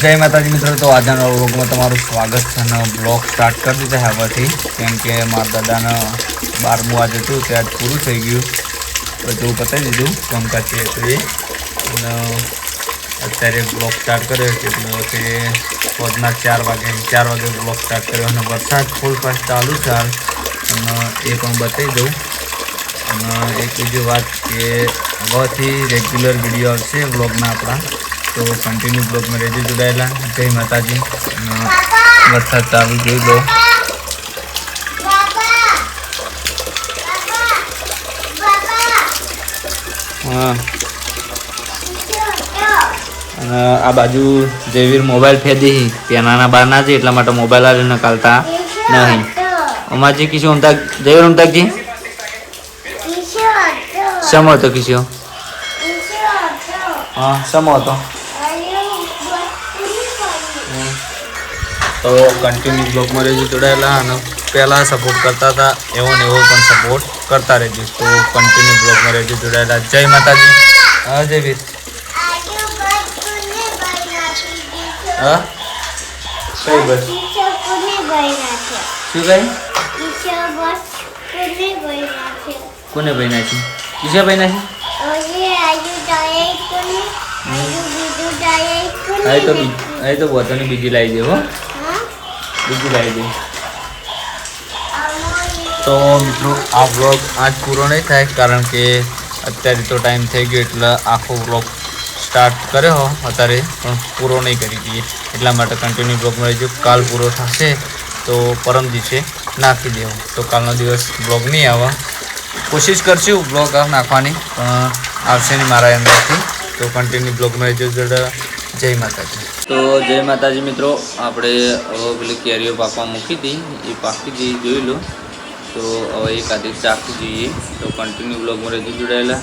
જય માતાજી મિત્રો, તો આજના વ્લોગમાં તમારું સ્વાગત છે અને બ્લોગ સ્ટાર્ટ કરી દીધા હવેથી. કેમ કે મારા દાદાને બારમું આજે હતું ત્યાં પૂરું થઈ ગયું. બધું પતાવી દીધું, કામકાજ છે તો એ અને અત્યારે બ્લોગ સ્ટાર્ટ કર્યો એટલે તે રોજના ચાર વાગે ચાર વાગે બ્લોગ સ્ટાર્ટ કર્યો અને વરસાદ ફૂલ ફાસ્ટ ચાલુ છે અને એ પણ બતાવી દઉં. અને એક બીજી વાત કે હવેથી રેગ્યુલર વીડિયો આવશે બ્લોગના આપણા. તો કન્ટિન્યુ બ્લોગમાં રહેજો જોડાયેલા. જય માતાજી. વરસાદ ચાલુ જોઈ લો અને આ બાજુ જેવીર મોબાઈલ ફેદી પેનાના બાર ના છે, એટલા માટે મોબાઈલ આલે નકાલતા નહીં. અમાજી કિશો અમતાક જયવીર અમતાકજી સમો હતો કિશો? હા સમો હતો? તો કન્ટિન્યુ બ્લોગમાં રહેજો જોડાયેલા અને પહેલાં સપોર્ટ કરતા હતા એવો ને એવો પણ સપોર્ટ કરતા રહેજો. તો કન્ટિન્યુ બ્લોગમાં રહેજો જોડાયેલા. જય માતાજી. હા જય વીર. હા? કઈ બસ? શું કઈ કોને ભાઈ નાખી કિશા ભાઈ નાખી તો બીજી લાવી દેવો હો. તો મિત્રો, આ વ્લોગ આજ પૂરો નહીં થાય કારણ કે અત્યારે તો ટાઈમ થઈ ગયો એટલે આખો વ્લોગ સ્ટાર્ટ કર્યો અત્યારે, પણ પૂરો નહીં કરી દઈએ. એટલા માટે કન્ટિન્યુ બ્લોગ મળી જો કાલ પૂરો થશે. તો પરમ દિવસે નાખી દેવો. તો કાલનો દિવસ બ્લોગ નહીં આવે. કોશિશ કરશું બ્લોગ નાખવાની, પણ આવશે નહીં મારા અંદરથી. તો કન્ટિન્યુ બ્લોગ મળી જોડે જય માતાજી. તો જય માતાજી મિત્રો, આપણે હવે પેલી કેરીઓ પાકવા મૂકી હતી, એ પાકી હતી જોઈ લો. તો હવે એક આધી ચાખી જોઈએ. તો કન્ટિન્યુ બ્લોગમાં રહેજો જોડાયેલા.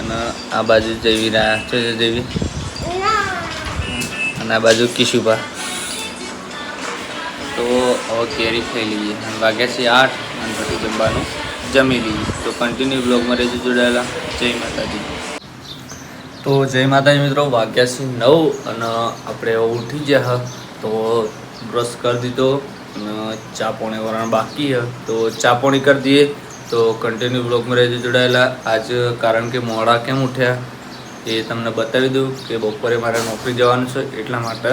અને આ બાજુ જવી રહ્યા છે જૈવી અને આ બાજુ કિશુભા. તો હવે કેરી ખાઈ લઈએ. વાગ્યા છે આઠ, અને પછી જમવાનું જમી લઈએ. તો કન્ટિન્યુ બ્લોગમાં રહેજો જોડાયેલા. જય માતાજી. તો જય માતાજી મિત્રો, વાગ્યા છે નવ અને આપણે ઉઠી ગયા હ. તો બ્રશ કરી દીધો અને ચા પોણી વરણ બાકી હ. તો ચા પોણી કરી દઈએ. તો કન્ટિન્યુ બ્લોગમાં રહેજો જોડાયેલા. આજ કારણ કે મોડા કેમ ઉઠ્યા એ તમને બતાવી દઉં કે બપોરે મારે નોકરી જવાનું છે, એટલા માટે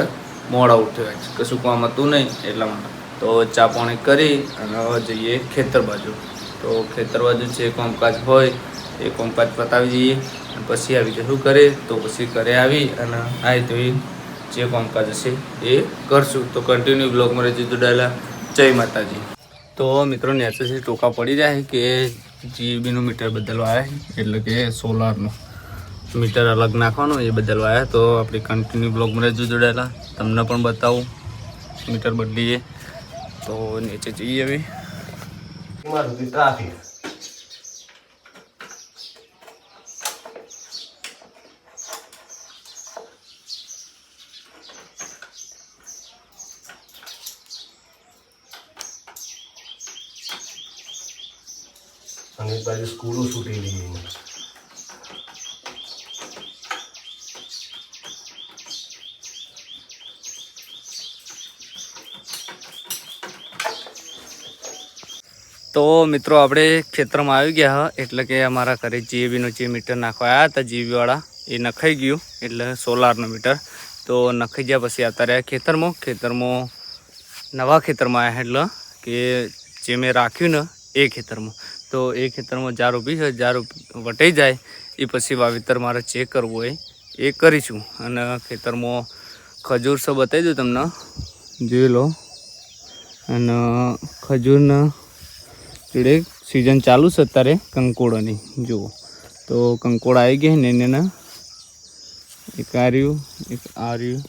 મોડા ઉઠ્યા કશું કામ હતું નહીં, એટલા માટે. તો ચા પાણી કરી અને જઈએ ખેતર બાજુ. તો ખેતર બાજુ જે કોમકાજ હોય એ કોમકાજ પતાવી દઈએ. પછી આવી રીતે શું કરે, તો પછી ઘરે આવી અને આવી તો જે કામકાજ હશે એ કરશું. તો કન્ટિન્યુ બ્લોગમાં રહેજો જોડાયેલા. જય માતાજી. તો મિત્રો નેચરથી ટોકા પડી જાય કે જીબીનું મીટર બદલવા આવ્યા એટલે કે સોલારનું મીટર અલગ નાખવાનું, એ બદલવા આવ્યા તો આપણે કન્ટિન્યુ બ્લોગમાં રહેજો જોડાયેલા. તમને પણ બતાવું, મીટર બદલીએ. તો નીચે જઈએ હવે. ટ્રાફિક અને એક સ્કૂલો છૂટેલી છે તો મિત્રો, આપણે ખેતરમાં આવી ગયા હ, એટલે કે અમારા ઘરે જીએબીનું જે મીટર નાખવા આવ્યા હતા જીબીવાળા એ નખાઈ ગયું, એટલે સોલારનું મીટર. તો નખાઈ ગયા પછી અત્યારે ખેતરમાં ખેતરમાં નવા ખેતરમાં આવ્યા એટલે કે જે મેં રાખ્યું ને, એ ખેતરમાં. તો એ ખેતરમાં જારો ઊભી છે, જારો વટાઈ જાય, એ પછી વાવેતર મારે ચેક કરવું હોય એ કરીશું. અને ખેતરમાં ખજૂર સો બતાવી દઉં તમને. જોઈ લો. અને ખજૂરના જોડે સિઝન ચાલુ છે અત્યારે કંકોડાની, જુઓ. તો કંકોડા આવી ગયા ને એને. એક આર્યું એક આર્યું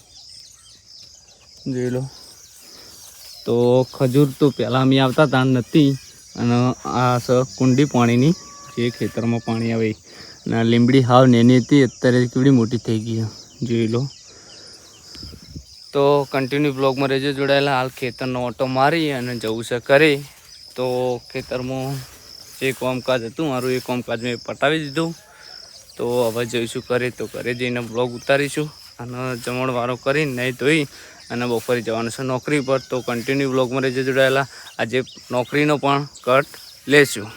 જોઈ લો. તો ખજૂર તો પહેલાં અમે આવતા હતા, નથી. અને આ છે કુંડી પાણીની જે ખેતરમાં પાણી આવે અને આ લીમડી હાવ નેની હતી, અત્યારે કેવડી મોટી થઈ ગઈ જોઈ લો. તો કન્ટિન્યુ બ્લોગમાં રહેજો, જોડાયેલા હાલ ખેતરનો ઓટો મારી અને જવું છે કરે તો ખેતરમાં જે કામકાજ હતું, મારું એ કામકાજ મેં પટાવી દીધું. તો હવે જઈશું કરે તો ઘરે જઈને બ્લોગ ઉતારીશું અને જમણવારો કરીને નહીં ધોઈ અને બપોરે જવાનું છે નોકરી પર. તો કન્ટિન્યુ બ્લોગમાં રહેજો જોડાયેલા. આજે નોકરીનો પણ કટ લેશું.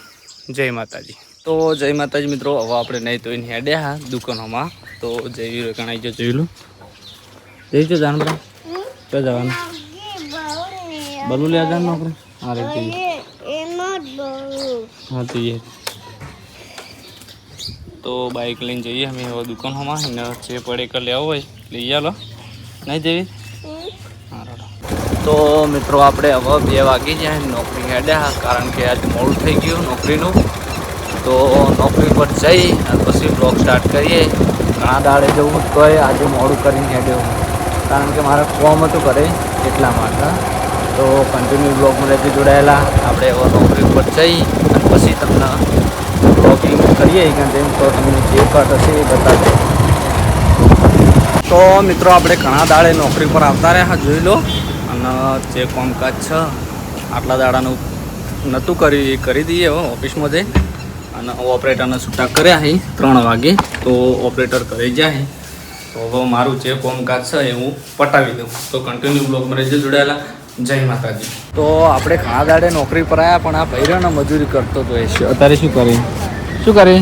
જય માતાજી. તો જય માતાજી મિત્રો, હવે આપણે નહીં ધોઈને હેડ્યા હા દુકાનોમાં. તો જઈ ગણાઈ જો જોઈ લો. જઈ જો બધા તો જવાનું? બલુ લે જાણ નોકરી. હા રે હા જઈએ. તો બાઇક લઈને જઈએ અમે હવે દુકાનોમાં. એને જે પડે કર લેવો હોય. લઈ ચાલો નહીં રાડો. તો મિત્રો આપણે હવે બે વાગી જાય નોકરી હેડ્યા કારણ કે આજે મોડું થઈ ગયું નોકરીનું. તો નોકરી પર જઈ અને પછી બ્લોગ સ્ટાર્ટ કરીએ. ઘણા દાડે જવું તોય આજે મોડું કરીને હેડ્યો કારણ કે મારે ફોર્મ હતું ઘરે, એટલા માટે. તો કન્ટિન્યુ બ્લોગમાં રહેતી જોડાયેલા. આપણે હવે નોકરી પર જઈ અને પછી તમને બ્લોગિંગ કરીએ. કારણ કે તો તમને જે પાર્ટ હશે એ બતાવજો તો મિત્રો, આપણે ઘણા દાડે નોકરી પર આવતા રહ્યા, જોઈ લો. જે કામકાજ છે આટલા દાડાનું નહોતું કર્યું એ કરી દઈએ ઓફિસમાં જઈ અને ઓપરેટરને છૂટા કર્યા છે ત્રણ વાગે તો ઓપરેટર કરી જાય તો હવે મારું જે કામકાજ છે એ હું પટાવી દઉં. તો કન્ટિન્યુ બ્લોગમાં રહેજો જોડાયેલા. જય માતાજી. તો આપણે ઘણા દાડે નોકરી પર આવ્યા પણ આ ભૈરવને મજૂરી કરતો તો એ અત્યારે શું કરે શું કરે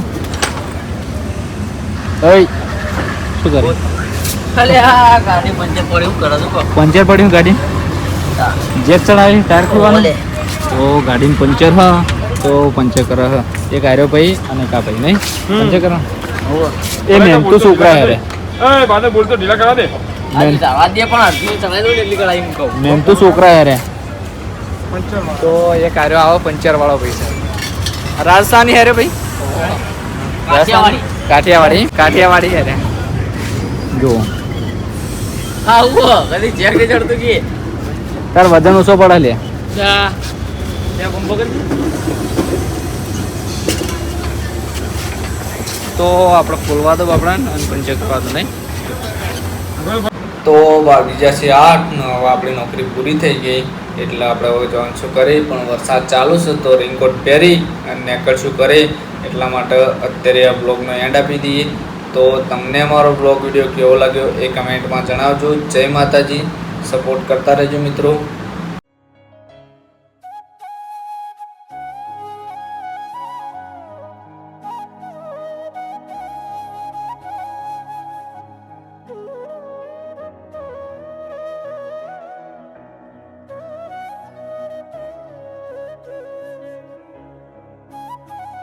ઓય શું કરે કરે પંચર પડ્યું ગાડી? જેક ચડાવી ટાયર ખોલવાનું? તો ગાડીનું પંચર હા તો પંચર કર એક આર્યો ભાઈ અને કા ભાઈ નહીં? પંચર કર? એ મેમ તું છોકરા હેરે. એ બાને બોલતો ઢીલા કરા દે. દે પણ મેમ તો છોકરા હેરે. તો એક આર્યો આવો પંચર વાળો ભાઈ છે. રાજસ્થાની હેરે ભાઈ? કાઠિયાવાડી. કાઠિયાવાડી કાઠિયાવાડી હેરે. જો હા ઊભો. કદી ચેક નહીં ચડતું કે. તાર વજન ઓછો પડે લે. તો આપણે ખોલવા દો આપણા અને ચેક કરવા દો નહીં? તો બીજા છે આઠ હવે આપણી નોકરી પૂરી થઈ ગઈ એટલે આપણે હવે જવાનું શું કરી પણ વરસાદ ચાલુ છે તો રેનકોટ પહેરી અને નીકળશું કરે એટલા માટે અત્યારે આ બ્લોગનો એન્ડ આપી દઈએ. તો તમને મારો બ્લોગ વીડિયો કેવો લાગ્યો એ કમેન્ટમાં જણાવજો. જય માતાજી. સપોર્ટ કરતા રહેજો મિત્રો.